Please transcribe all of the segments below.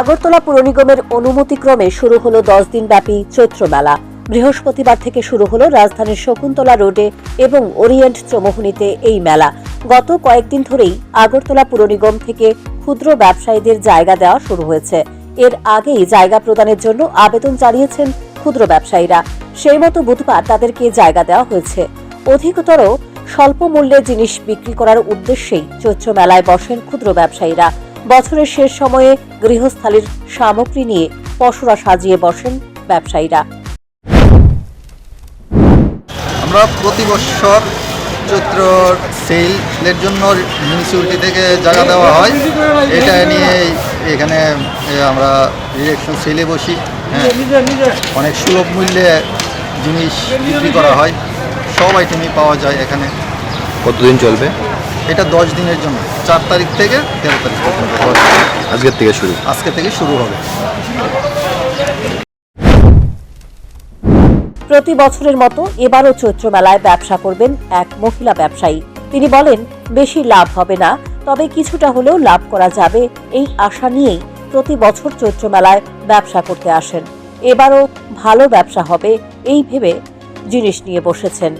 আগরতলা পুর নিগমের অনুমতিক্রমে শুরু হলো দশ দিন ব্যাপী চৈত্র মেলা বৃহস্পতিবার থেকে শুরু হলো রাজধানীর শকুন্তলা রোডে এবং ওরিয়েন্ট চৌমুহনীতে এই মেলা। গত কয়েকদিন ধরেই আগরতলা পুর নিগম থেকে ক্ষুদ্র ব্যবসায়ীদের জায়গা দেওয়া শুরু হয়েছে। এর আগেই জায়গা প্রদানের জন্য আবেদন জানিয়েছেন ক্ষুদ্র ব্যবসায়ীরা। সেই মতো বুধবার তাদেরকে জায়গা দেওয়া হয়েছে। অধিকতর স্বল্প মূল্যে জিনিস বিক্রি করার উদ্দেশ্যেই চৈত্র মেলায় বসেন ক্ষুদ্র ব্যবসায়ীরা। বছরের শেষ সময়ে গৃহস্থালির সামগ্রী নিয়ে পশুরা সাজিয়ে বসেন ব্যবসায়ীরা। আমরা প্রতি বছর চৈত্র সেলের জন্য মিউনিসিপ্যালিটি থেকে জায়গা দেওয়া হয়। এটা নিয়ে এখানে আমরা ইলেকশন সেলে বসি। হ্যাঁ অনেক সুলভ মূল্যে জিনিস বিক্রি করা হয়। সব আইটেমই পাওয়া যায় এখানে। কতদিন চলবে? এটা দশ দিনের জন্য। চার তারিখ থেকে তেরো তারিখ পর্যন্ত। আজকের থেকে শুরু। আজকে থেকে শুরু হবে। প্রতি বছরের মতো এবারও চৈত্র মেলায় ব্যবসা করবেন এক মহিলা ব্যবসায়ী। তিনি বলেন বেশি লাভ হবে না তবে কিছুটা হলেও লাভ করা যাবে এই আশা নিয়েই প্রতি বছর চৈত্র মেলায় ব্যবসা করতে আসেন। এবারও ভালো ব্যবসা হবে এই ভেবে জিনিস নিয়ে বসেছেন।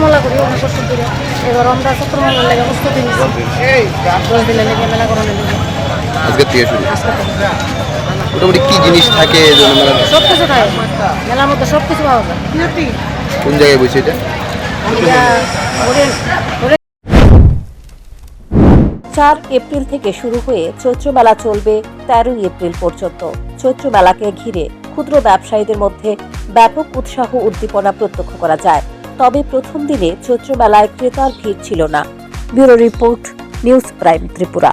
সত্রমালা করি এবার আমরা সত্রমালার লেগে প্রস্তুতি দশ দিনের লেগে মেলা করানোর লেগে আজকের থেকে শুরু। মোটামুটি কি জিনিস থাকে এই জন্য মেলাতে? সব কিছু খায় মেলার মধ্যে সব কিছু পাওয়া যায়। কোন জায়গায় বসে এটা? এটা ওরেন ওরেন চার এপ্রিল থেকে শুরু হয়ে চৈত্র মেলা চলবে তেরোই এপ্রিল পর্যন্ত। চৈত্র মেলাকে ঘিরে ক্ষুদ্র ব্যবসায়ীদের মধ্যে ব্যাপক উৎসাহ উদ্দীপনা প্রত্যক্ষ করা যায়। তবে প্রথম দিনে চৈত্রবেলায় ক্রেতার ভিড় ছিল না। Bureau report news prime Tripura.